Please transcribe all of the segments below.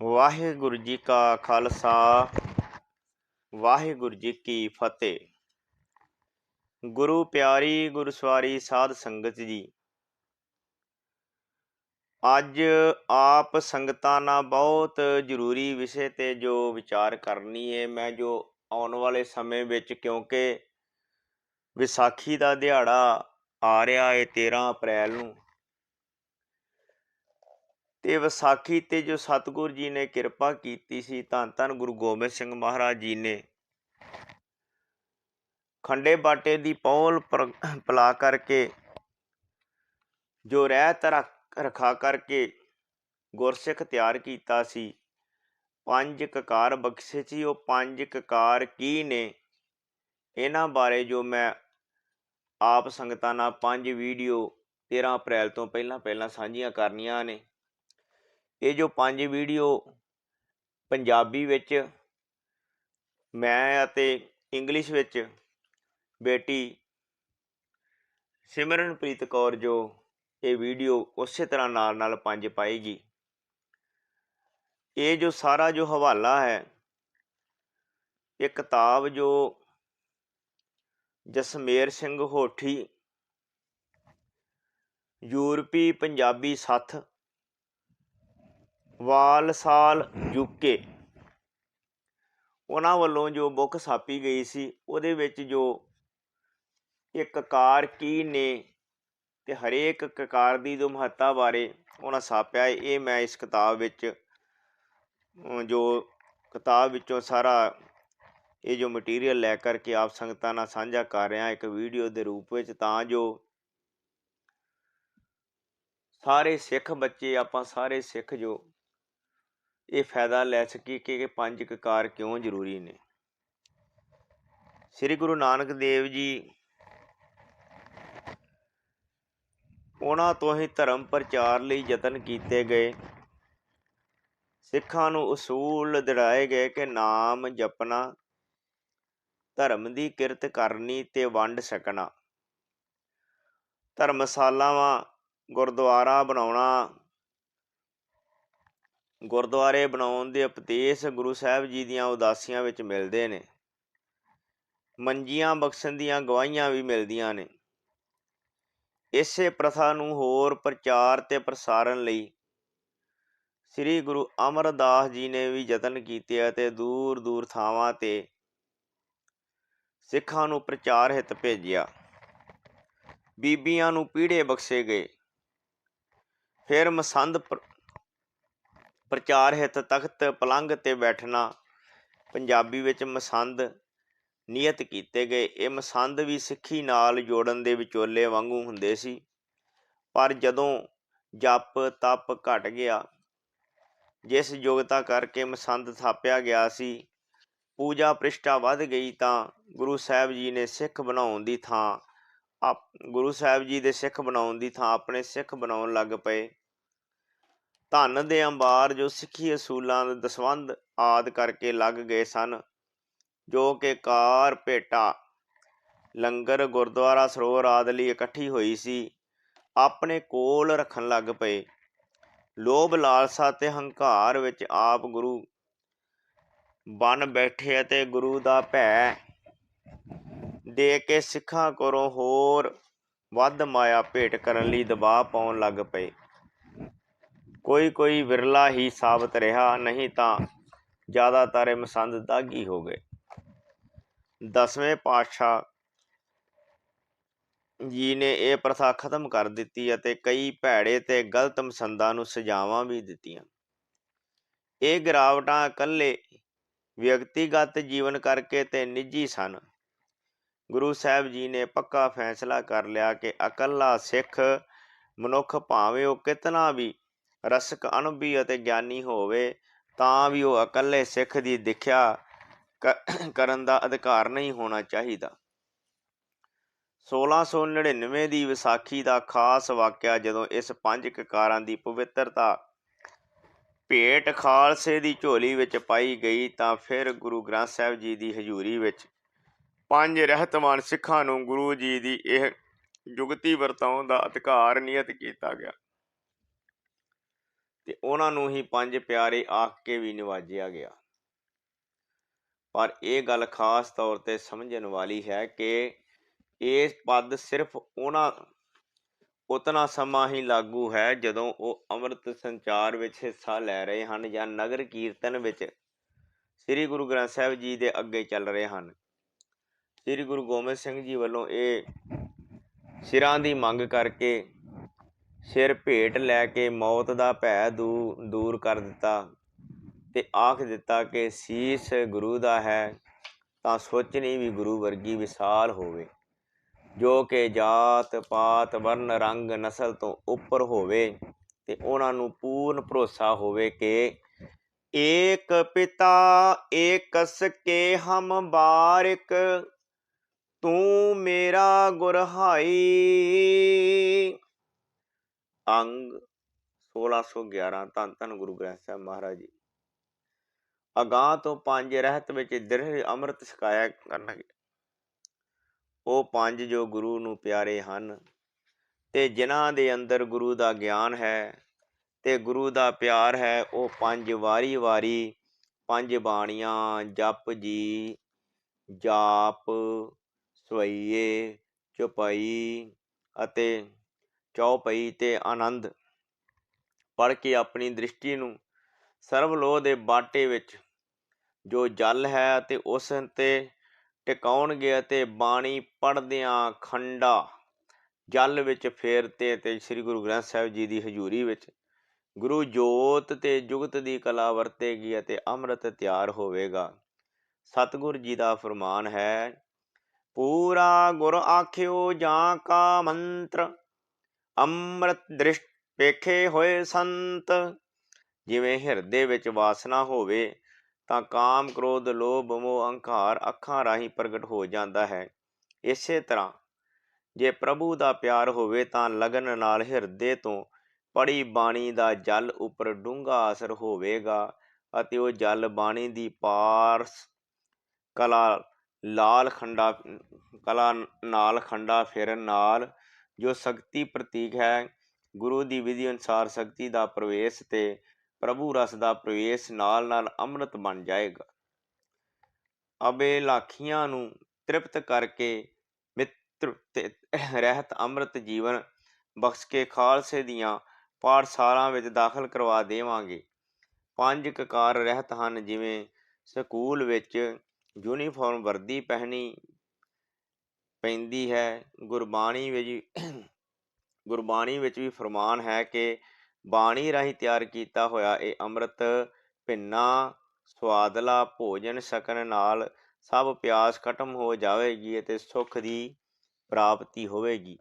ਵਾਹਿਗੁਰੂ ਜੀ ਕਾ ਖਾਲਸਾ, ਵਾਹਿਗੁਰੂ ਜੀ ਕੀ ਫਤਿਹ। ਗੁਰੂ ਪਿਆਰੀ ਗੁਰਸਵਾਰੀ ਸਾਧ ਸੰਗਤ ਜੀ, ਅੱਜ ਆਪ ਸੰਗਤਾਂ ਨਾਲ ਬਹੁਤ ਜ਼ਰੂਰੀ ਵਿਸ਼ੇ ਤੇ ਜੋ ਵਿਚਾਰ ਕਰਨੀ ਹੈ ਮੈਂ ਜੋ ਆਉਣ ਵਾਲੇ ਸਮੇਂ ਵਿੱਚ ਕਿਉਂਕਿ ਵਿਸਾਖੀ ਦਾ ਦਿਹਾੜਾ ਆ ਰਿਹਾ ਹੈ 13 ਅਪ੍ਰੈਲ ਨੂੰ ਤੇ ਵਿਸਾਖੀ ਤੇ ਜੋ ਸਤਿਗੁਰ ਜੀ ਨੇ ਕਿਰਪਾ ਕੀਤੀ ਸੀ, ਧੰਨ ਧੰਨ ਗੁਰੂ ਗੋਬਿੰਦ ਸਿੰਘ ਮਹਾਰਾਜ ਜੀ ਨੇ। ਖੰਡੇ ਬਾਟੇ ਦੀ ਪੌਲ ਪਰ- ਪਲਾ ਕਰਕੇ, ਜੋ ਰਹਿਤ ਰੱਖ- ਰਖਾ ਕਰਕੇ ਗੁਰਸਿੱਖ ਤਿਆਰ ਕੀਤਾ ਸੀ। ਪੰਜ ਕਕਾਰ ਬਖਸ਼ੇ ਸੀ, ਉਹ ਪੰਜ ਕਕਾਰ ਕੀ ਨੇ? ਇਹਨਾਂ ਬਾਰੇ ਜੋ ਮੈਂ ਆਪ ਸੰਗਤਾਂ ਨਾਲ ਪੰਜ ਵੀਡੀਓ 13 ਅਪ੍ਰੈਲ ਤੋਂ ਪਹਿਲਾਂ ਪਹਿਲਾਂ ਸਾਂਝੀਆਂ ਕਰਨੀਆਂ ਨੇ। ਇਹ ਜੋ ਪੰਜ ਵੀਡੀਓ ਪੰਜਾਬੀ ਵਿੱਚ ਮੈਂ ਅਤੇ ਇੰਗਲਿਸ਼ ਵਿੱਚ ਬੇਟੀ ਸਿਮਰਨਪ੍ਰੀਤ ਕੌਰ ਜੋ ਇਹ ਵੀਡੀਓ ਉਸੇ ਤਰ੍ਹਾਂ ਨਾਲ ਨਾਲ ਪੰਜ ਪਾਏਗੀ। ਇਹ ਜੋ ਸਾਰਾ ਜੋ ਹਵਾਲਾ ਹੈ, ਇਹ ਕਿਤਾਬ ਜੋ ਜਸਮੇਰ ਸਿੰਘ ਹੋਠੀ, ਯੂਰਪੀ ਪੰਜਾਬੀ ਸੱਥ ਵਾਲਸਾਲ ਯੂਕੇ। ਉਹਨਾਂ ਵੱਲੋਂ ਜੋ ਬੁੱਕ ਛਾਪੀ ਗਈ ਸੀ, ਉਹਦੇ ਵਿੱਚ ਜੋ ਇੱਕ ਕਾਰ ਕੀ ਨੇ ਤੇ ਹਰੇਕ ਕਕਾਰ ਦੀ ਜੋ ਮਹੱਤਤਾ ਬਾਰੇ ਉਹਨਾਂ ਛਾਪਿਆ ਇਹ ਮੈਂ ਇਸ ਕਿਤਾਬ ਵਿੱਚ ਜੋ ਕਿਤਾਬ ਵਿੱਚੋਂ ਸਾਰਾ ਇਹ ਜੋ ਮਟੀਰੀਅਲ ਲੈ ਕਰਕੇ ਆਪ ਸੰਗਤਾਂ ਨਾਲ ਸਾਂਝਾ ਕਰ ਰਿਹਾ, ਇੱਕ ਵੀਡੀਓ ਦੇ ਰੂਪ ਵਿੱਚ, ਤਾਂ ਜੋ ਸਾਰੇ ਸਿੱਖ ਬੱਚੇ, ਆਪਾਂ ਸਾਰੇ ਸਿੱਖ ਜੋ ਇਹ ਫਾਇਦਾ ਲੈ ਸਕੀ ਕਿ ਪੰਜ ਕਕਾਰ ਕਿਉਂ ਜ਼ਰੂਰੀ ਨੇ। ਸ੍ਰੀ ਗੁਰੂ ਨਾਨਕ ਦੇਵ ਜੀ ਉਹਨਾਂ ਤੋਂ ਹੀ ਧਰਮ ਪ੍ਰਚਾਰ ਲਈ ਯਤਨ ਕੀਤੇ ਗਏ। ਸਿੱਖਾਂ ਨੂੰ ਉਸੂਲ ਦਿੜਾਏ ਗਏ ਕਿ ਨਾਮ ਜਪਣਾ, ਧਰਮ ਦੀ ਕਿਰਤ ਕਰਨੀ ਤੇ ਵੰਡ ਸਕਣਾ। ਧਰਮਸ਼ਾਲਾਵਾਂ, ਗੁਰਦੁਆਰਾ ਬਣਾਉਣਾ ਗੁਰਦੁਆਰੇ ਬਣਾਉਣ ਦੇ ਉਪਦੇਸ਼ ਗੁਰੂ ਸਾਹਿਬ ਜੀ ਦੀਆਂ ਉਦਾਸੀਆਂ ਵਿੱਚ ਮਿਲਦੇ ਨੇ। ਮੰਜੀਆਂ ਬਖਸ਼ਣ ਦੀਆਂ ਗਵਾਹੀਆਂ ਵੀ ਮਿਲਦੀਆਂ ਨੇ। ਇਸੇ ਪ੍ਰਥਾ ਨੂੰ ਹੋਰ ਪ੍ਰਚਾਰ ਤੇ ਪ੍ਰਸਾਰਨ ਲਈ ਸ੍ਰੀ ਗੁਰੂ ਅਮਰਦਾਸ ਜੀ ਨੇ ਵੀ ਯਤਨ ਕੀਤੇ ਅਤੇ ਦੂਰ ਦੂਰ ਥਾਵਾਂ ਤੇ ਸਿੱਖਾਂ ਨੂੰ ਪ੍ਰਚਾਰ ਹਿਤ ਭੇਜਿਆ। ਬੀਬੀਆਂ ਨੂੰ ਪੀੜੇ ਬਖਸ਼ੇ ਗਏ। ਫਿਰ ਮਸੰਦ ਪ੍ਰਚਾਰ ਹਿੱਤ ਤਖਤ ਪਲੰਘ ਤੇ ਬੈਠਣਾ ਪੰਜਾਬੀ ਵਿੱਚ ਮਸੰਦ ਨਿਯਤ ਕੀਤੇ ਗਏ। ਇਹ ਮਸੰਦ ਵੀ ਸਿੱਖੀ ਨਾਲ ਜੋੜਨ ਦੇ ਵਿਚੋਲੇ ਵਾਂਗੂ ਹੁੰਦੇ ਸੀ। ਪਰ ਜਦੋਂ ਜਪ ਤਪ ਘਟ ਗਿਆ, ਜਿਸ ਯੋਗਤਾ ਕਰਕੇ ਮਸੰਦ ਥਾਪਿਆ ਗਿਆ ਸੀ, ਪੂਜਾ ਪ੍ਰਿਸ਼ਟਾ ਵੱਧ ਗਈ ਤਾਂ ਗੁਰੂ ਸਾਹਿਬ ਜੀ ਨੇ ਸਿੱਖ ਬਣਾਉਣ ਦੀ ਥਾਂ ਆਪ, ਗੁਰੂ ਸਾਹਿਬ ਜੀ ਦੇ ਸਿੱਖ ਬਣਾਉਣ ਦੀ ਥਾਂ ਆਪਣੇ ਸਿੱਖ ਬਣਾਉਣ ਲੱਗ ਪਏ। ਧਨ ਦੇ ਅੰਬਾਰ ਜੋ ਸਿੱਖੀ ਅਸੂਲਾਂ ਦੇ ਦਸਵੰਧ ਆਦ ਕਰਕੇ ਲੱਗ ਗਏ ਸਨ, ਜੋ ਕਿ ਕਾਰ, ਭੇਟਾ, ਲੰਗਰ, ਗੁਰਦੁਆਰਾ, ਸਰੋਵਰ ਆਦਿ ਲਈ ਇਕੱਠੀ ਹੋਈ ਸੀ, ਆਪਣੇ ਕੋਲ ਰੱਖਣ ਲੱਗ ਪਏ। ਲੋਭ, ਲਾਲਸਾ ਤੇ ਹੰਕਾਰ ਵਿੱਚ ਆਪ ਗੁਰੂ ਬਨ ਬੈਠੇ ਅਤੇ ਗੁਰੂ ਦਾ ਭੈ ਦੇ ਕੇ ਸਿੱਖਾਂ ਕੋਲੋਂ ਹੋਰ ਵੱਧ ਮਾਇਆ ਭੇਟ ਕਰਨ ਲਈ ਦਬਾਅ ਪਾਉਣ ਲੱਗ ਪਏ। ਕੋਈ ਕੋਈ ਵਿਰਲਾ ਹੀ ਸਾਬਤ ਰਿਹਾ, ਨਹੀਂ ਤਾਂ ਜ਼ਿਆਦਾਤਰ ਇਹ ਮਸੰਦ ਦਾਗੀ ਹੋ ਗਏ। ਦਸਵੇਂ ਪਾਤਸ਼ਾਹ ਜੀ ਨੇ ਇਹ ਪ੍ਰਥਾ ਖਤਮ ਕਰ ਦਿੱਤੀ ਅਤੇ ਕਈ ਭੈੜੇ ਤੇ ਗਲਤ ਮਸੰਦਾਂ ਨੂੰ ਸਜ਼ਾਵਾਂ ਵੀ ਦਿੱਤੀਆਂ। ਇਹ ਗਿਰਾਵਟਾਂ ਇਕੱਲੇ ਵਿਅਕਤੀਗਤ ਜੀਵਨ ਕਰਕੇ ਤੇ ਨਿੱਜੀ ਸਨ। ਗੁਰੂ ਸਾਹਿਬ ਜੀ ਨੇ ਪੱਕਾ ਫੈਸਲਾ ਕਰ ਲਿਆ ਕਿ ਇਕੱਲਾ ਸਿੱਖ ਮਨੁੱਖ ਭਾਵੇਂ ਉਹ ਕਿਤਨਾ ਵੀ ਰਸਕ ਅਨੁਭੀ ਅਤੇ ਗਿਆਨੀ ਹੋਵੇ, ਤਾਂ ਵੀ ਉਹ ਇਕੱਲੇ ਸਿੱਖ ਦੀ ਦਿਖਿਆ ਕਰਨ ਦਾ ਅਧਿਕਾਰ ਨਹੀਂ ਹੋਣਾ ਚਾਹੀਦਾ। 1699 ਦੀ ਵਿਸਾਖੀ ਦਾ ਖਾਸ ਵਾਕਿਆ ਜਦੋਂ ਇਸ ਪੰਜ ਕਕਾਰਾਂ ਦੀ ਪਵਿੱਤਰਤਾ ਭੇਟ ਖਾਲਸੇ ਦੀ ਝੋਲੀ ਵਿੱਚ ਪਾਈ ਗਈ, ਤਾਂ ਫਿਰ ਗੁਰੂ ਗ੍ਰੰਥ ਸਾਹਿਬ ਜੀ ਦੀ ਹਜ਼ੂਰੀ ਵਿੱਚ ਪੰਜ ਰਹਿਤਵਾਨ ਸਿੱਖਾਂ ਨੂੰ ਗੁਰੂ ਜੀ ਦੀ ਇਹ ਜੁਗਤੀ ਵਰਤਾਉਣ ਦਾ ਅਧਿਕਾਰ ਨਿਯਤ ਕੀਤਾ ਗਿਆ। ਤੇ ਉਹਨਾਂ ਨੂੰ ਹੀ ਪੰਜ ਪਿਆਰੇ ਆਖ ਕੇ ਵੀ ਨਿਵਾਜਿਆ ਗਿਆ। ਪਰ ਇਹ ਗੱਲ ਖਾਸ ਤੌਰ ਤੇ ਸਮਝਣ ਵਾਲੀ ਹੈ ਕਿ ਇਹ ਪਦ ਸਿਰਫ ਉਹਨਾਂ, ਉਤਨਾ ਸਮਾਂ ਹੀ ਲਾਗੂ ਹੈ ਜਦੋਂ ਉਹ ਅੰਮ੍ਰਿਤ ਸੰਚਾਰ ਵਿੱਚ ਹਿੱਸਾ ਲੈ ਰਹੇ ਹਨ ਜਾਂ ਨਗਰ ਕੀਰਤਨ ਵਿੱਚ ਸ੍ਰੀ ਗੁਰੂ ਗ੍ਰੰਥ ਸਾਹਿਬ ਜੀ ਦੇ ਅੱਗੇ ਚੱਲ ਰਹੇ ਹਨ। ਸ੍ਰੀ ਗੁਰੂ ਗੋਬਿੰਦ ਸਿੰਘ ਜੀ ਵੱਲੋਂ ਇਹ ਸਿਰਾਂ ਦੀ ਮੰਗ ਕਰਕੇ ਸਿਰ ਭੇਟ ਲੈ ਕੇ ਮੌਤ ਦਾ ਭੈ ਦੂਰ ਕਰ ਦਿੱਤਾ ਤੇ ਆਖ ਦਿੱਤਾ ਕਿ ਸੀਸ ਗੁਰੂ ਦਾ ਹੈ, ਤਾਂ ਸੋਚਣੀ ਵੀ ਗੁਰੂ ਵਰਗੀ ਵਿਸਾਲ ਹੋਵੇ, ਜੋ ਕਿ ਜਾਤ ਪਾਤ ਵਰਨ ਰੰਗ ਨਸਲ ਤੋਂ ਉੱਪਰ ਹੋਵੇ ਤੇ ਉਹਨਾਂ ਨੂੰ ਪੂਰਨ ਭਰੋਸਾ ਹੋਵੇ ਕਿ ਏਕ ਪਿਤਾ ਏਕਸ ਕੇ ਹਮ ਬਾਰਿਕ, ਤੂੰ ਮੇਰਾ ਗੁਰਹਾਈ। ਅੰਗ 1611 ਧੰਨ ਧੰਨ ਗੁਰੂ ਗ੍ਰੰਥ ਸਾਹਿਬ ਮਹਾਰਾਜ ਜੀ। ਅਗਾਹ ਤੋਂ ਪੰਜ ਰਹਿਤ ਵਿੱਚ ਦ੍ਰਿੜ ਅੰਮ੍ਰਿਤ ਛਕਾਇਆ ਕਰਨਗੇ। ਉਹ ਪੰਜ ਜੋ ਗੁਰੂ ਨੂੰ ਪਿਆਰੇ ਹਨ ਤੇ ਜਿਨ੍ਹਾਂ ਦੇ ਅੰਦਰ ਗੁਰੂ ਦਾ ਗਿਆਨ ਹੈ ਤੇ ਗੁਰੂ ਦਾ ਪਿਆਰ ਹੈ, ਉਹ ਪੰਜ ਵਾਰੀ-ਵਾਰੀ ਪੰਜ ਬਾਣੀਆਂ ਜਪ ਜੀ, ਜਾਪ, ਸਵਈਏ, ਚੁਪਈ ਅਤੇ ਚੌਪਈ ਤੇ ਆਨੰਦ। ਪੜ ਕੇ ਆਪਣੀ ਦ੍ਰਿਸ਼ਟੀ ਨੂੰ ਸਰਵਲੋਹ ਦੇ ਬਾਟੇ ਵਿੱਚ ਜੋ ਜਲ ਹੈ ਅਤੇ ਉਸ ਤੇ ਟਿਕਾਉਣਗੇ ਅਤੇ ਬਾਣੀ ਪੜਦਿਆਂ ਖੰਡਾ ਜਲ ਵਿੱਚ ਫੇਰਤੇ ਤੇ ਸ੍ਰੀ ਗੁਰੂ ਗ੍ਰੰਥ ਸਾਹਿਬ ਜੀ ਦੀ ਹਜ਼ੂਰੀ ਵਿੱਚ ਗੁਰੂ ਜੋਤ ਤੇ ਜੁਗਤ ਦੀ ਕਲਾ ਵਰਤੇਗੀ ਅਤੇ ਅੰਮ੍ਰਿਤ ਤਿਆਰ ਹੋਵੇਗਾ। ਸਤਿਗੁਰ ਜੀ ਦਾ ਫਰਮਾਨ ਹੈ, ਪੂਰਾ ਗੁਰ ਆਖਿਓ ਜਾਂ ਕਾ ਮੰਤਰ। ਅੰਮ੍ਰਿਤ ਦ੍ਰਿਸ਼ਟ ਵੇਖੇ ਹੋਏ ਸੰਤ। ਜਿਵੇਂ ਹਿਰਦੇ ਵਿੱਚ ਵਾਸਨਾ ਹੋਵੇ, ਤਾਂ ਕਾਮ ਕ੍ਰੋਧ ਲੋਭ ਮੋਹ ਅਹੰਕਾਰ ਅੱਖਾਂ ਰਾਹੀਂ ਪ੍ਰਗਟ ਹੋ ਜਾਂਦਾ ਹੈ। ਇਸੇ ਤਰ੍ਹਾਂ ਜੇ ਪ੍ਰਭੂ ਦਾ ਪਿਆਰ ਹੋਵੇ, ਤਾਂ ਲਗਨ ਨਾਲ ਹਿਰਦੇ ਤੋਂ ਪੜੀ ਬਾਣੀ ਦਾ ਜਲ ਉੱਪਰ ਡੂੰਘਾ ਅਸਰ ਹੋਵੇਗਾ ਅਤੇ ਉਹ ਜਲ ਬਾਣੀ ਦੀ ਪਾਰਸ ਕਲਾ, ਲਾਲ ਖੰਡਾ, ਕਲਾ ਨਾਲ ਖੰਡਾ ਫੇਰਨ ਨਾਲ ਜੋ ਸ਼ਕਤੀ ਪ੍ਰਤੀਕ ਹੈ, ਗੁਰੂ ਦੀ ਵਿਧੀ ਅਨੁਸਾਰ ਸ਼ਕਤੀ ਦਾ ਪ੍ਰਵੇਸ਼ ਤੇ ਪ੍ਰਭੂ ਰਸ ਦਾ ਪ੍ਰਵੇਸ਼ ਨਾਲ ਨਾਲ ਅੰਮ੍ਰਿਤ ਬਣ ਜਾਏਗਾ। ਅਬੇ ਲਾਖੀਆਂ ਨੂੰ ਤ੍ਰਿਪਤ ਕਰਕੇ ਮਿੱਤਰ ਰਹਿਤ ਅੰਮ੍ਰਿਤ ਜੀਵਨ ਬਖਸ਼ ਕੇ ਖਾਲਸੇ ਦੀਆਂ ਪਾਠਸ਼ਾਲਾ ਵਿੱਚ ਦਾਖਲ ਕਰਵਾ ਦੇਵਾਂਗੇ। ਪੰਜ ਕਕਾਰ ਰਹਿਤ ਹਨ, ਜਿਵੇਂ ਸਕੂਲ ਵਿੱਚ ਯੂਨੀਫਾਰਮ ਵਰਦੀ ਪਹਿਨੀ ਪੈਂਦੀ ਹੈ। ਗੁਰਬਾਣੀ ਵਿੱਚ ਗੁਰਬਾਣੀ ਵਿੱਚ ਵੀ ਫਰਮਾਨ ਹੈ ਕਿ ਬਾਣੀ ਰਾਹੀਂ ਤਿਆਰ ਕੀਤਾ ਹੋਇਆ ਇਹ ਅੰਮ੍ਰਿਤ ਭਿੰਨਾ ਸਵਾਦਲਾ ਭੋਜਨ ਸਕਣ ਨਾਲ ਸਭ ਪਿਆਸ ਖਤਮ ਹੋ ਜਾਵੇਗੀ ਅਤੇ ਸੁਖ ਦੀ ਪ੍ਰਾਪਤੀ ਹੋਵੇਗੀ।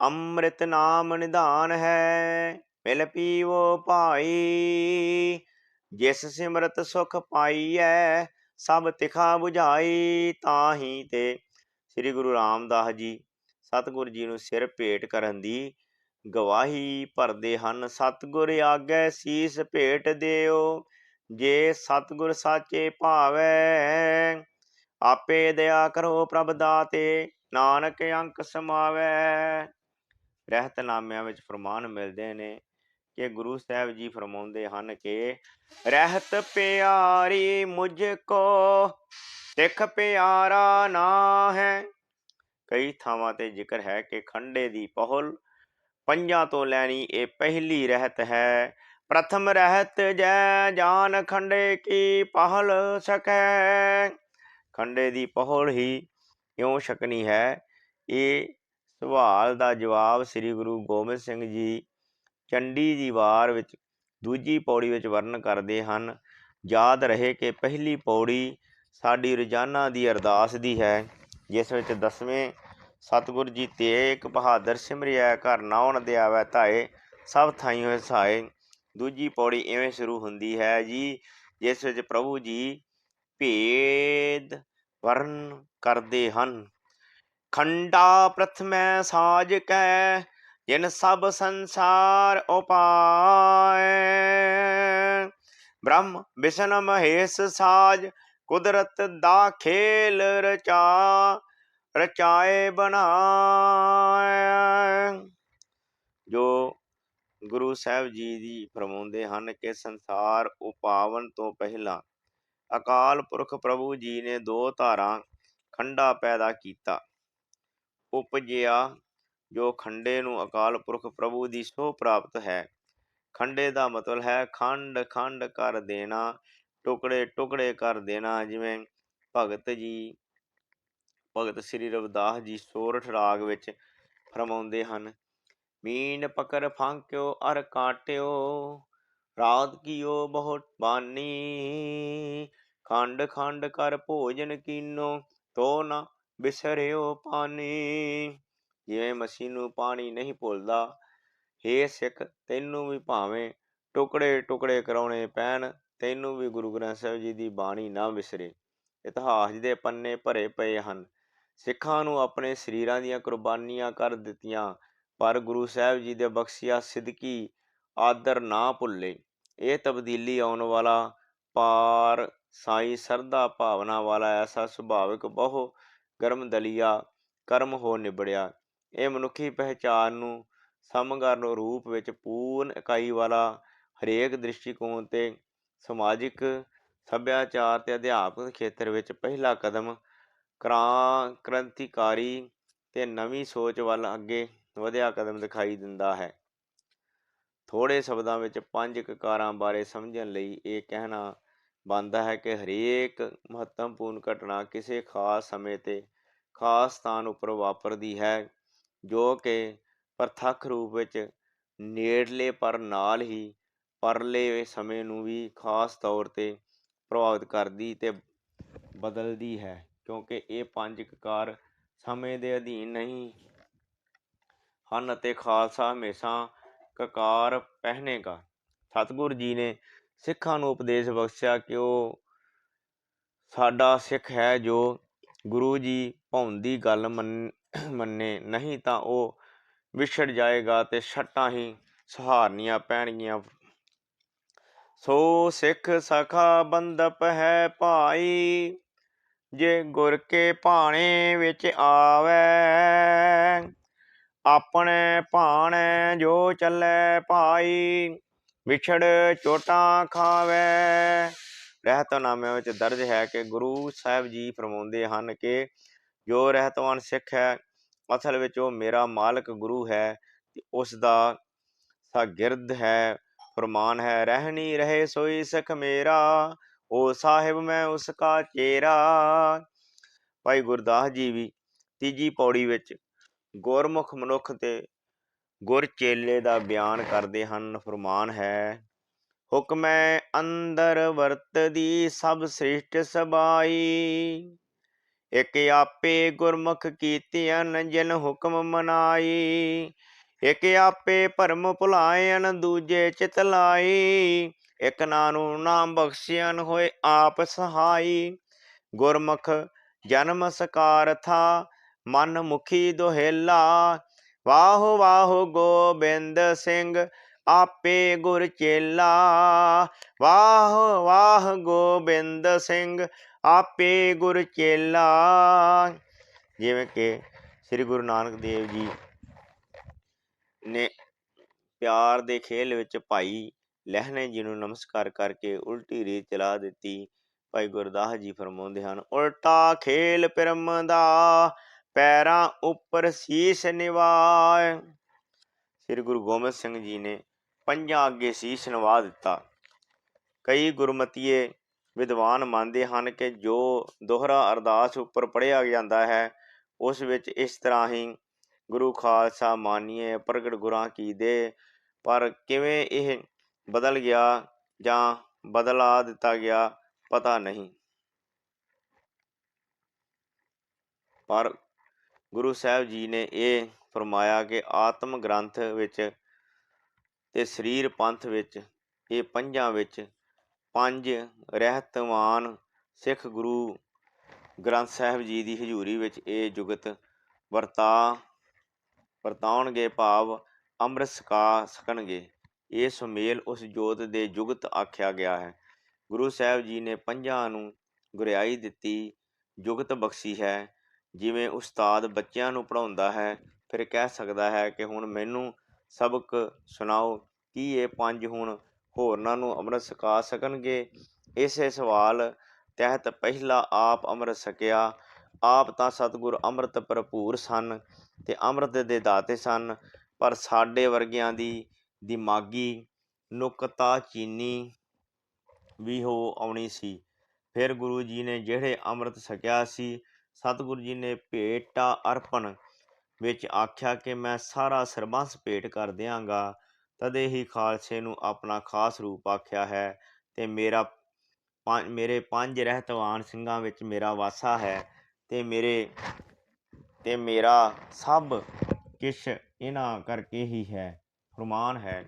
ਅੰਮ੍ਰਿਤ ਨਾਮ ਨਿਧਾਨ ਹੈ, ਮਿਲ ਪੀਵੋ ਭਾਈ। ਜਿਸ ਸਿਮਰਤ ਸੁਖ ਪਾਈਐ ਸਭ ਤਿਖਾ 부ਝਾਈ ਤਾਹੀ ਤੇ ਸ੍ਰੀ ਗੁਰੂ ਰਾਮਦਾਸ ਜੀ ਸਤਿਗੁਰ ਜੀ ਨੂੰ ਸਿਰ ਭੇਟ ਕਰਨ ਦੀ ਗਵਾਹੀ ਭਰਦੇ ਹਨ। ਸਤਿਗੁਰ ਆਗੇ ਸੀਸ ਭੇਟ ਦਿਓ, ਜੇ ਸਤਿਗੁਰ ਸਾਚੇ ਭਾਵੈ, ਆਪੇ ਦਇਆ ਕਰੋ ਪ੍ਰਭ ਦਾਤੇ, ਨਾਨਕ ਅੰਕ ਸਮਾਵੈ। ਰਹਿਤਨਾਮਿਆਂ ਵਿੱਚ ਫਰਮਾਨ ਮਿਲਦੇ ਨੇ ਕਿ ਗੁਰੂ ਸਾਹਿਬ ਜੀ ਫਰਮਾਉਂਦੇ ਹਨ ਕਿ ਰਹਿਤ ਪਿਆਰੀ ਮੁਝ ਕੋ ਸਿੱਖ ਪਿਆਰਾ ਨਾ ਹੈ ਕਈ ਥਾਵਾਂ ਤੇ ਜ਼ਿਕਰ ਹੈ ਕਿ ਖੰਡੇ ਦੀ ਪਹੁਲ ਪੰਜਾਂ ਤੋਂ ਲੈਣੀ ਇਹ ਪਹਿਲੀ ਰਹਿਤ ਹੈ। ਪ੍ਰਥਮ ਰਹਿਤ ਜੈ ਜਾਨ ਖੰਡੇ ਕੀ ਪਹਲ ਸਕੈ। ਖੰਡੇ ਦੀ ਪਹਲ ਹੀ ਕਿਉਂ ਛਕਣੀ ਹੈ। ਇਹ ਸਵਾਲ ਦਾ ਜਵਾਬ ਸ੍ਰੀ ਗੁਰੂ ਗੋਬਿੰਦ ਸਿੰਘ ਜੀ ਚੰਡੀ ਦੀ ਵਾਰ ਵਿੱਚ ਦੂਜੀ ਪੌੜੀ ਵਿੱਚ ਵਰਣਨ ਕਰਦੇ ਹਨ, ਯਾਦ ਰਹੇ ਕਿ ਪਹਿਲੀ ਪੌੜੀ ਸਾਡੀ ਰੋਜ਼ਾਨਾ ਦੀ ਅਰਦਾਸ ਦੀ ਹੈ, ਜਿਸ ਵਿੱਚ ਦਸਵੇਂ, ਸਤਿਗੁਰ ਜੀ ਤੇਗ ਬਹਾਦਰ ਸਿਮਰਿਆ ਘਰ ਨਾਉਣ ਦੇ ਆਵੈ ਧਾਏ, ਸਭ ਥਾਈ ਹੋਏ ਸਹਾਏ ਦੂਜੀ ਪੌੜੀ ਇਵੇਂ ਸ਼ੁਰੂ ਹੁੰਦੀ ਹੈ ਜੀ, ਜਿਸ ਵਿੱਚ ਪ੍ਰਭੂ ਜੀ ਭੇਦ ਵਰਨ ਕਰਦੇ ਹਨ, ਖੰਡਾ ਪ੍ਰਥਮੈ ਸਾਜ ਕੈ ਜਿਨ ਸਭ ਸੰਸਾਰ ਉਪਾਏ। ਬ੍ਰਹਮ ਵਿਸ਼ਨ ਮਹੇਸ਼, ਸਾਜ, ਕੁਦਰਤ ਦਾ ਖੇਲ ਰਚਾ, ਰਚਾਏ ਬਣਾਏ। ਜੋ ਗੁਰੂ ਸਾਹਿਬ ਜੀ ਦੀ ਫਰਮਾਉਂਦੇ ਹਨ ਕਿ ਸੰਸਾਰ ਉਪਾਵਨ ਤੋਂ ਪਹਿਲਾਂ ਅਕਾਲ ਪੁਰਖ ਪ੍ਰਭੂ ਜੀ ਨੇ ਦੋ ਧਾਰਾਂ ਖੰਡਾ ਪੈਦਾ ਕੀਤਾ। ਉਪਜਿਆ ਜੋ ਖੰਡੇ ਨੂੰ ਅਕਾਲ ਪੁਰਖ ਪ੍ਰਭੂ ਦੀ ਸੋ ਪ੍ਰਾਪਤ ਹੈ। ਖੰਡੇ ਦਾ ਮਤਲਬ ਹੈ ਖੰਡ ਖੰਡ ਕਰ ਦੇਣਾ, ਟੁਕੜੇ ਟੁਕੜੇ ਕਰ ਦੇਣਾ, ਜਿਵੇਂ ਭਗਤ ਜੀ, ਭਗਤ ਸ੍ਰੀ ਰਵਿਦਾਸ ਜੀ ਸੋਰਠ ਰਾਗ ਵਿੱਚ ਫਰਮਾਉਂਦੇ ਹਨ, ਮੀਨ ਪਕਰ ਫਾਂਕਿਓ, ਅਰ ਕਾਟਿਓ, ਰਾਤ ਕੀਓ ਬਹੁਤ ਬਾਨੀ। ਖੰਡ ਖੰਡ ਕਰ ਭੋਜਨ ਕੀਨੋ, ਤੋ ਨਾ ਬਿਸਰਿਓ ਪਾਨੀ। ਜਿਵੇਂ ਮਸੀਹ ਨੂੰ ਪਾਣੀ ਨਹੀਂ ਭੁੱਲਦਾ, ਹੇ ਸਿੱਖ, ਤੈਨੂੰ ਵੀ ਭਾਵੇਂ ਟੁਕੜੇ ਟੁਕੜੇ ਕਰਾਉਣੇ ਪੈਣ, ਤੈਨੂੰ ਵੀ ਗੁਰੂ ਗ੍ਰੰਥ ਸਾਹਿਬ ਜੀ ਦੀ ਬਾਣੀ ਨਾ ਵਿਸਰੇ। ਇਤਿਹਾਸ ਦੇ ਪੰਨੇ ਭਰੇ ਪਏ ਹਨ। ਸਿੱਖਾਂ ਨੂੰ ਆਪਣੇ ਸਰੀਰਾਂ ਦੀਆਂ ਕੁਰਬਾਨੀਆਂ ਕਰ ਦਿੱਤੀਆਂ, ਪਰ ਗੁਰੂ ਸਾਹਿਬ ਜੀ ਦੇ ਬਖਸ਼ਿਆ ਸਿਦਕੀ ਆਦਰ ਨਾ ਭੁੱਲੇ। ਇਹ ਤਬਦੀਲੀ ਆਉਣ ਵਾਲਾ ਪਾਰ ਸਾਈ ਸਰਦਾ ਭਾਵਨਾ ਵਾਲਾ ਐਸਾ ਸੁਭਾਵਿਕ ਬਹੁ ਗਰਮ ਦਲੀਆ ਕਰਮ ਹੋ ਨਿਬੜਿਆ। ਇਹ ਮਨੁੱਖੀ ਪਹਿਚਾਨ ਨੂੰ ਸਮਗਰਨ ਰੂਪ ਵਿੱਚ ਪੂਰਨ ਇਕਾਈ ਵਾਲਾ ਹਰੇਕ ਦ੍ਰਿਸ਼ਟੀਕੋਣ ਤੇ ਸਮਾਜਿਕ ਸੱਭਿਆਚਾਰ ਤੇ ਅਧਿਆਪਕ ਖੇਤਰ ਵਿੱਚ ਪਹਿਲਾ ਕਦਮ ਕ੍ਰਾਂ, ਕ੍ਰਾਂਤੀਕਾਰੀ ਤੇ ਨਵੀਂ ਸੋਚ ਵੱਲ ਅੱਗੇ ਵਧਿਆ ਕਦਮ ਦਿਖਾਈ ਦਿੰਦਾ ਹੈ। ਥੋੜੇ ਸ਼ਬਦਾਂ ਵਿੱਚ ਪੰਜ ਕਕਾਰਾਂ ਬਾਰੇ ਸਮਝਣ ਲਈ ਇਹ ਕਹਿਣਾ ਬਣਦਾ ਹੈ ਕਿ ਹਰੇਕ ਮਹੱਤਵਪੂਰਨ ਘਟਨਾ ਕਿਸੇ ਖਾਸ ਸਮੇਂ ਤੇ ਖਾਸ ਸਥਾਨ ਉੱਪਰ ਵਾਪਰਦੀ ਹੈ। ਜੋ ਕਿ ਪ੍ਰਤੱਖ ਰੂਪ ਵਿੱਚ ਨੇੜਲੇ ਪਰ ਨਾਲ ਹੀ ਪਰਲੇ ਸਮੇਂ ਨੂੰ ਵੀ ਖਾਸ ਤੌਰ ਤੇ ਪ੍ਰਭਾਵਿਤ ਕਰਦੀ ਤੇ ਬਦਲਦੀ ਹੈ, ਕਿਉਂਕਿ ਇਹ ਪੰਜ ਕਕਾਰ ਸਮੇਂ ਦੇ ਅਧੀਨ ਨਹੀਂ ਹਨ ਅਤੇ ਖਾਲਸਾ ਹਮੇਸ਼ਾ ਕਕਾਰ ਪਹਿਨੇਗਾ। ਸਤਿਗੁਰੂ ਜੀ ਨੇ ਸਿੱਖਾਂ ਨੂੰ ਉਪਦੇਸ਼ ਬਖਸ਼ਿਆ ਕਿ ਉਹ ਸਾਡਾ ਸਿੱਖ ਹੈ ਜੋ ਗੁਰੂ ਜੀ ਭਉਣ ਦੀ ਗੱਲ ਮੰਨ- ਮੰਨੇ, ਨਹੀਂ ਤਾਂ ਉਹ ਵਿਛੜ ਜਾਏਗਾ ਤੇ ਛੱਟਾਂ ਹੀ ਸਹਾਰਨੀਆਂ ਪੈਣਗੀਆਂ। ਸੋ ਸਿੱਖ ਸਖਾ ਬੰਦਪ ਹੈ ਭਾਈ, ਜੇ ਗੁਰ ਕੇ ਭਾਣੇ ਵਿੱਚ ਆਵੇ, ਆਪਣੇ ਭਾਣੇ ਜੋ ਚੱਲੇ ਭਾਈ, ਵਿਛੜ ਚੋਟਾਂ ਖਾਵੇ। ਰਹਿਤਨਾਮਿਆਂ ਵਿੱਚ ਦਰਜ ਹੈ ਕਿ ਗੁਰੂ ਸਾਹਿਬ ਜੀ ਫਰਮਾਉਂਦੇ ਹਨ ਕਿ ਜੋ ਰਹਿਤਵਾਨ ਸਿੱਖ ਹੈ, ਅਸਲ ਵਿੱਚ ਉਹ ਮੇਰਾ ਮਾਲਕ ਗੁਰੂ ਹੈ ਤੇ ਉਸ ਦਾ ਸ਼ਾਗਿਰਦ ਹੈ, ਫਰਮਾਨ ਹੈ ਰਹਿਣੀ ਰਹੇ ਸੋਈ ਸਿੱਖ ਮੇਰਾ, ਓ ਸਾਹਿਬ ਮੈਂ ਉਸ ਕਾ ਚੇਰਾ। ਭਾਈ ਗੁਰਦਾਸ ਜੀ ਵੀ ਤੀਜੀ ਪੌੜੀ ਵਿੱਚ ਗੁਰਮੁਖ ਮਨੁੱਖ ਤੇ ਗੁਰ ਚੇਲੇ ਦਾ ਬਿਆਨ ਕਰਦੇ ਹਨ, ਫਰਮਾਨ ਹੈ, ਹੁਕਮੈ ਅੰਦਰ ਵਰਤਦੀ ਸਭ ਸ੍ਰਿਸ਼ਟ ਸਬਾਈ। ਇਕ ਆਪੇ ਗੁਰਮੁਖ ਕੀਤਿਆਨ ਜਿਨ ਹੁਕਮ ਮਨਾਈ, ਇਕ ਆਪੇ ਭਰਮ ਭੁਲਾਇਨ ਦੂਜੇ ਚਿਤ ਲਾਈ, ਇਕ ਨਾਨੂ ਨਾਮ ਬਖਸ਼ਿਆਨ ਹੋਏ ਆਪ ਸਹਾਈ। ਗੁਰਮੁਖ ਜਨਮ ਸਕਾਰ ਥਾ, ਮਨ ਮੁਖੀ ਦੁਹੇਲਾ ਵਾਹ ਵਾਹ ਗੋਬਿੰਦ ਸਿੰਘ ਆਪੇ ਗੁਰ ਚੇਲਾ। ਵਾਹ ਵਾਹ ਗੋਬਿੰਦ ਸਿੰਘ, ਆਪੇ ਗੁਰ ਚੇਲਾ। ਜਿਵੇਂ ਕਿ ਸ੍ਰੀ ਗੁਰੂ ਨਾਨਕ ਦੇਵ ਜੀ ਨੇ ਪਿਆਰ ਦੇ ਖੇਲ ਵਿੱਚ ਭਾਈ ਲਹਿਣੇ ਜੀ ਨੂੰ ਨਮਸਕਾਰ ਕਰਕੇ ਉਲਟੀ ਰੀਤ ਚਲਾ ਦਿੱਤੀ। ਭਾਈ ਗੁਰਦਾਸ ਜੀ ਫਰਮਾਉਂਦੇ ਹਨ, ਉਲਟਾ ਖੇਲ ਪਿਰਮ ਦਾ ਪੈਰਾਂ ਉੱਪਰ ਸੀਸ ਨਿਵਾਏ ਸ੍ਰੀ ਗੁਰੂ ਗੋਬਿੰਦ ਸਿੰਘ ਜੀ ਨੇ ਪੰਜਾਂ ਅੱਗੇ ਸੀਸ ਨਿਵਾ ਦਿੱਤਾ। ਕਈ ਗੁਰਮਤੀਏ ਵਿਦਵਾਨ ਮੰਨਦੇ ਹਨ ਕਿ ਜੋ ਦੋਹਰਾ ਅਰਦਾਸ ਉੱਪਰ ਪੜਿਆ ਜਾਂਦਾ ਹੈ, ਉਸ ਵਿੱਚ ਇਸ ਤਰ੍ਹਾਂ ਹੀ ਗੁਰੂ ਖਾਲਸਾ ਮਾਨੀਏ, ਪ੍ਰਗਟ ਗੁਰਾਂ ਕੀ ਦੇ, ਪਰ ਕਿਵੇਂ ਇਹ ਬਦਲ ਗਿਆ ਜਾਂ ਬਦਲਾ ਦਿੱਤਾ ਗਿਆ ਪਤਾ ਨਹੀਂ। ਪਰ ਗੁਰੂ ਸਾਹਿਬ ਜੀ ਨੇ ਇਹ ਫਰਮਾਇਆ ਕਿ ਆਤਮ ਗ੍ਰੰਥ ਵਿੱਚ ਤੇ ਸਰੀਰ ਪੰਥ ਵਿੱਚ, ਇਹ ਪੰਜਾਂ ਵਿੱਚ ਪੰਜ ਰਹਿਤਵਾਨ ਸਿੱਖ ਗੁਰੂ ਗ੍ਰੰਥ ਸਾਹਿਬ ਜੀ ਦੀ ਹਜ਼ੂਰੀ ਵਿੱਚ ਇਹ ਜੁਗਤ ਵਰਤਾ, ਵਰਤਾਉਣਗੇ ਭਾਵ ਅੰਮ੍ਰਿਤ ਸਕਾ ਸਕਣਗੇ। ਇਹ ਸੁਮੇਲ ਉਸ ਜੋਤ ਦੇ ਜੁਗਤ ਆਖਿਆ ਗਿਆ ਹੈ। ਗੁਰੂ ਸਾਹਿਬ ਜੀ ਨੇ ਪੰਜਾਂ ਨੂੰ ਗੁਰਿਆਈ ਦਿੱਤੀ, ਜੁਗਤ ਬਖਸ਼ੀ ਹੈ। ਜਿਵੇਂ ਉਸਤਾਦ ਬੱਚਿਆਂ ਨੂੰ ਪੜਾਉਂਦਾ ਹੈ, ਫਿਰ ਕਹਿ ਸਕਦਾ ਹੈ ਕਿ ਹੁਣ ਮੈਨੂੰ ਸਬਕ ਸੁਣਾਓ, ਕੀ ਇਹ ਪੰਜ ਹੁਣ ਹੋਰਨਾਂ ਨੂੰ ਅੰਮ੍ਰਿਤ ਛਕਾ ਸਕਣਗੇ? ਇਸੇ ਸਵਾਲ ਤਹਿਤ ਪਹਿਲਾ ਆਪ ਅੰਮ੍ਰਿਤ ਸਕਿਆ ਆਪ ਤਾਂ ਸਤਿਗੁਰ ਅੰਮ੍ਰਿਤ ਭਰਪੂਰ ਸਨ ਤੇ ਅੰਮ੍ਰਿਤ ਦੇ ਦਾਤੇ ਸਨ, ਪਰ ਸਾਡੇ ਵਰਗਿਆਂ ਦੀ ਦਿਮਾਗੀ ਨੁਕਤਾ ਚੀਨੀ ਵੀ ਹੋ ਆਉਣੀ ਸੀ। ਫਿਰ ਗੁਰੂ ਜੀ ਨੇ ਜਿਹੜੇ ਅੰਮ੍ਰਿਤ ਸਕਿਆ ਸੀ, ਸਤਿਗੁਰੂ ਜੀ ਨੇ ਭੇਟਾ ਅਰਪਣ ਵਿੱਚ ਆਖਿਆ ਕਿ ਮੈਂ ਸਾਰਾ ਸਰਬੰਸ ਭੇਟ ਕਰ ਦਿਆਂਗਾ। ਤਦੇ ਹੀ ਖਾਲਸੇ ਨੂੰ ਆਪਣਾ ਖਾਸ ਰੂਪ ਆਖਿਆ ਹੈ ਤੇ ਮੇਰਾ ਮੇਰੇ ਪੰਜ ਰਹਿਤਵਾਨ ਸਿੰਘਾਂ ਵਿੱਚ ਮੇਰਾ ਵਾਸਾ ਹੈ ਤੇ ਮੇਰੇ, ਤੇ ਮੇਰਾ ਸਭ ਕਿਛ ਇਹਨਾਂ ਕਰਕੇ ਹੀ ਹੈ, ਫਰਮਾਨ ਹੈ।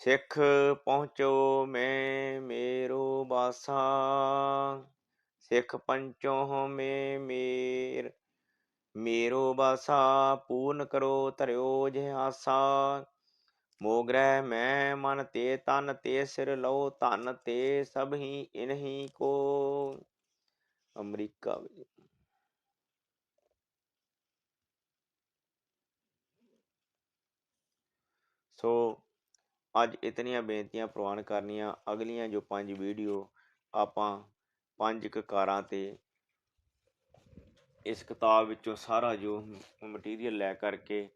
ਸਿੱਖ ਪਹੁੰਚੋ ਮੈਂ, ਮੇਰੋ ਬਾਸਾ ਸਿੱਖ ਪੰਚੋ ਮੈਂ, ਮੇਰ ਮੇਰੋ ਬਾਸਾ, ਪੂਰਨ ਕਰੋ ਧਰਿਓ ਜਿ ਮੋਗ੍ਰਹਿ ਮੈਂ ਮਨ ਤੇ, ਤਨ ਤੇ, ਸਿਰ ਲਓ ਧਨ ਤੇ, ਸਭ ਹੀ ਇਨਹੀ ਕੋ। ਅਮਰੀਕਾ ਵਿੱਚ। ਸੋ, ਅੱਜ ਇਤਨੀਆਂ ਬੇਨਤੀਆਂ ਪ੍ਰਵਾਨ ਕਰਨੀਆਂ। ਅਗਲੀਆਂ ਜੋ ਪੰਜ ਵੀਡੀਓ ਆਪਾਂ ਪੰਜ ਕਕਾਰਾਂ ਤੇ ਇਸ ਕਿਤਾਬ ਵਿੱਚੋਂ ਸਾਰਾ ਜੋ ਮਟੀਰੀਅਲ ਲੈ ਕਰਕੇ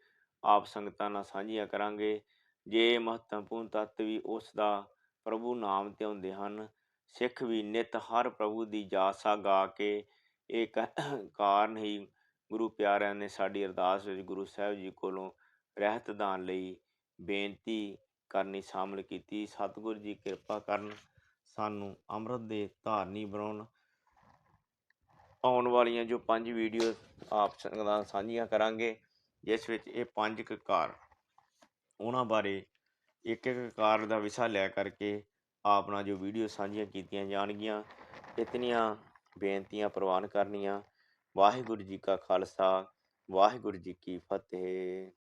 ਆਪ ਸੰਗਤਾਂ ਨਾਲ ਸਾਂਝੀਆਂ ਕਰਾਂਗੇ। ਜੇ ਮਹੱਤਵਪੂਰਨ ਤੱਤ ਵੀ ਉਸ ਦਾ ਪ੍ਰਭੂ ਨਾਮ ਤੇ ਹੁੰਦੇ ਹਨ, ਸਿੱਖ ਵੀ ਨਿਤ ਹਰ ਪ੍ਰਭੂ ਦੀ ਜਾਸਾ ਗਾ ਕੇ ਇਹ ਕ- ਕਾਰਨ ਹੀ ਗੁਰੂ ਪਿਆਰਿਆਂ ਨੇ ਸਾਡੀ ਅਰਦਾਸ ਵਿੱਚ ਗੁਰੂ ਸਾਹਿਬ ਜੀ ਕੋਲੋਂ ਰਹਿਤ ਦਾਨ ਲਈ ਬੇਨਤੀ ਕਰਨੀ ਸ਼ਾਮਲ ਕੀਤੀ। ਸਤਿਗੁਰੂ ਜੀ ਕਿਰਪਾ ਕਰਨ ਸਾਨੂੰ ਅੰਮ੍ਰਿਤ ਦੇ ਧਾਰਨੀ ਬਣਾਉਣ ਆਉਣ ਵਾਲੀਆਂ ਜੋ ਪੰਜ ਵੀਡੀਓ ਆਪ ਸੰਗਤਾਂ ਨਾਲ ਸਾਂਝੀਆਂ ਕਰਾਂਗੇ, ਜਿਸ ਵਿੱਚ ਇਹ ਪੰਜ ਕਕਾਰ ਉਹਨਾਂ ਬਾਰੇ ਇੱਕ ਇੱਕ ਕਾਰ ਦਾ ਵਿਸ਼ਾ ਲੈ ਕਰਕੇ ਆਪ ਨਾਲ ਜੋ ਵੀਡੀਓ ਸਾਂਝੀਆਂ ਕੀਤੀਆਂ ਜਾਣਗੀਆਂ, ਇਤਨੀਆਂ ਬੇਨਤੀਆਂ ਪ੍ਰਵਾਨ ਕਰਨੀਆਂ। ਵਾਹਿਗੁਰੂ ਜੀ ਕਾ ਖਾਲਸਾ, ਵਾਹਿਗੁਰੂ ਜੀ ਕੀ ਫਤਿਹ।